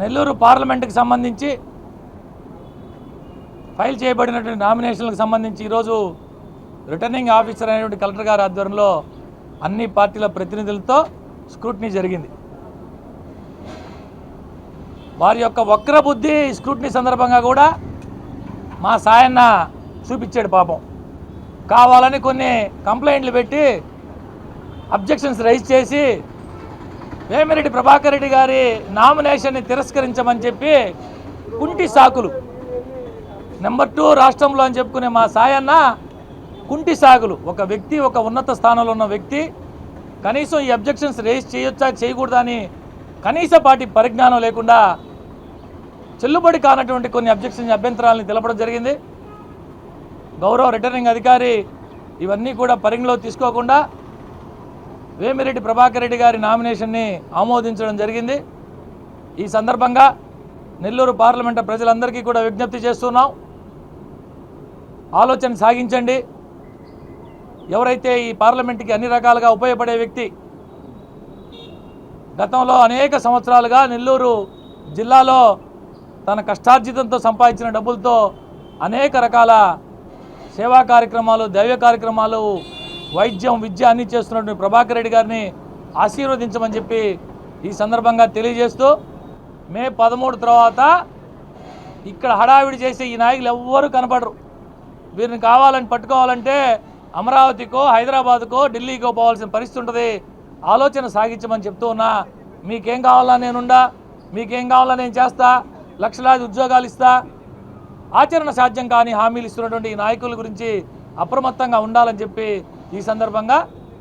నెల్లూరు పార్లమెంటుకి సంబంధించి ఫైల్ చేయబడినటువంటి నామినేషన్లకు సంబంధించి ఈరోజు రిటర్నింగ్ ఆఫీసర్ అయినటువంటి కలెక్టర్ గారి ఆధ్వర్యంలో అన్ని పార్టీల ప్రతినిధులతో స్క్రూటినీ జరిగింది. వారి యొక్క వక్ర బుద్ధి స్క్రూటినీ సందర్భంగా కూడా మా సాయన్న చూపించాడు పాపం. కావాలని కొన్ని కంప్లైంట్లు పెట్టి అబ్జెక్షన్స్ రైజ్ చేసి వేమిరెడ్డి ప్రభాకర్ రెడ్డి గారి నామినేషన్ని తిరస్కరించమని చెప్పి కుంటి సాకులు. నెంబర్ టూ రాష్ట్రంలో అని చెప్పుకునే మా సాయన్న కుంటి సాగులు ఒక వ్యక్తి ఒక ఉన్నత స్థానంలో ఉన్న వ్యక్తి కనీసం ఈ అబ్జెక్షన్స్ రేజ్ చేయొచ్చా చేయకూడదా అని కనీస పాటి పరిజ్ఞానం లేకుండా చెల్లుబడి కానటువంటి కొన్ని అబ్జెక్షన్స్ అభ్యంతరాలను తెలపడం జరిగింది. గౌరవ రిటర్నింగ్ అధికారి ఇవన్నీ కూడా పరిగణలో తీసుకోకుండా వేమిరెడ్డి ప్రభాకర్ రెడ్డి గారి నామినేషన్ని ఆమోదించడం జరిగింది. ఈ సందర్భంగా నెల్లూరు పార్లమెంటు ప్రజలందరికీ కూడా విజ్ఞప్తి చేస్తున్నాం. ఆలోచన సాగించండి. ఎవరైతే ఈ పార్లమెంట్కి అన్ని రకాలుగా ఉపయోగపడే వ్యక్తి గతంలో అనేక సంవత్సరాలుగా నెల్లూరు జిల్లాలో తన కష్టార్జితంతో సంపాదించిన డబ్బులతో అనేక రకాల సేవా కార్యక్రమాలు దైవ కార్యక్రమాలు వైద్యం విద్య అన్ని చేస్తున్నటువంటి ప్రభాకర్ రెడ్డి గారిని ఆశీర్వదించమని చెప్పి ఈ సందర్భంగా తెలియజేస్తూ మే పదమూడు తర్వాత ఇక్కడ హడావిడి చేసే ఈ నాయకులు ఎవ్వరూ కనపడరు. వీరిని కావాలని పట్టుకోవాలంటే అమరావతికో హైదరాబాద్కో ఢిల్లీకో పోవాల్సిన పరిస్థితి ఉంటుంది. ఆలోచన సాగించమని చెప్తూ ఉన్నా మీకేం కావాలా నేనుండా మీకేం కావాలా నేను చేస్తా లక్షలాది ఉద్యోగాలు ఇస్తా ఆచరణ సాధ్యం కాని హామీలు ఇస్తున్నటువంటి ఈ నాయకుల గురించి అప్రమత్తంగా ఉండాలని చెప్పి ఈ సందర్భంగా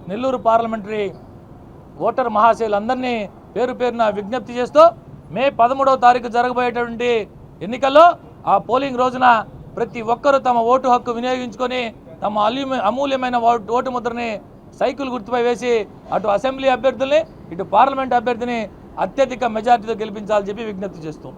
నెల్లూరు పార్లమెంటరీ ఓటర్ మహాశయులందరినీ పేరు పేరున విజ్ఞప్తి చేస్తూ మే పదమూడవ తారీఖు జరగబోయేటువంటి ఎన్నికల్లో ఆ పోలింగ్ రోజున ప్రతి ఒక్కరూ తమ ఓటు హక్కు వినియోగించుకొని తమ అమూల్యమైన ఓటు ఓటు ముద్రని సైకిల్ గుర్తుపై వేసి అటు అసెంబ్లీ అభ్యర్థుల్ని ఇటు పార్లమెంట్ అభ్యర్థిని అత్యధిక మెజార్టీతో గెలిపించాలని చెప్పి విజ్ఞప్తి చేస్తున్నాం.